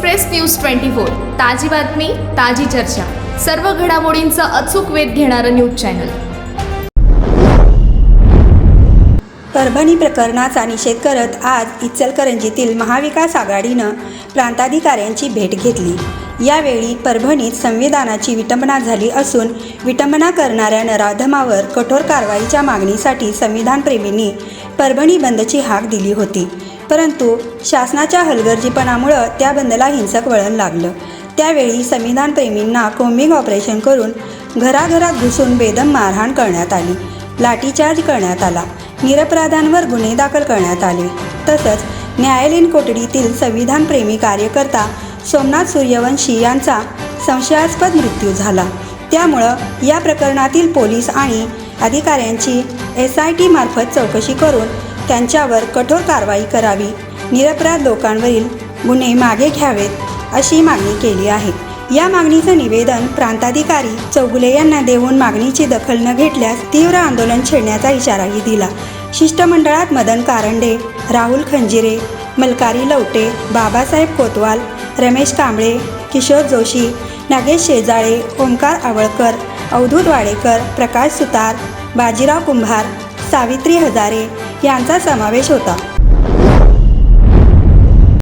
Express news twenty four. ताजी बातमी ताजी चर्चा. सर्व घडामोडींचा अचूक वेध घेणारं न्यूज चॅनल. परभणी प्रकरणाचा निषेध करत आज इचलकरंजीतील महाविकास आघाडीनं प्रांताधिकाऱ्यांची भेट घेतली. यावेळी परभणीत संविधानाची विटंबना झाली असून विटंबना करणाऱ्या नराधमावर कठोर कारवाईच्या मागणीसाठी संविधानप्रेमींनी परभणी बंदची हाक दिली होती. परंतु शासनाच्या हलगर्जीपणामुळं त्या बंदला हिंसक वळण लागलं. त्यावेळी संविधानप्रेमींना कोम्बिंग ऑपरेशन करून घराघरात घुसून बेदम मारहाण करण्यात आली. लाठीचार्ज करण्यात आला. निरपराधांवर गुन्हे दाखल करण्यात आले. तसंच न्यायालयीन कोठडीतील संविधानप्रेमी कार्यकर्ता सोमनाथ सूर्यवंशी यांचा संशयास्पद मृत्यू झाला. त्यामुळं या प्रकरणातील पोलीस आणि अधिकाऱ्यांची एस आय टी मार्फत चौकशी करून त्यांच्यावर कठोर कारवाई करावी. निरपराध लोकांवरील गुन्हे मागे घ्यावेत अशी मागणी केली आहे. या मागणीचं निवेदन प्रांताधिकारी चौगुले यांना देऊन मागणीची दखल न घेतल्यास तीव्र आंदोलन छेडण्याचा इशाराही दिला. शिष्टमंडळात मदन कारंडे राहुल खंजिरे मलकारी लवटे बाबासाहेब कोतवाल रमेश कांबळे किशोर जोशी नागेश शेजाळे ओंकार आवळकर अवधूत वाडेकर प्रकाश सुतार बाजीराव कुंभार सावित्री हजारे यांचा समावेश होता.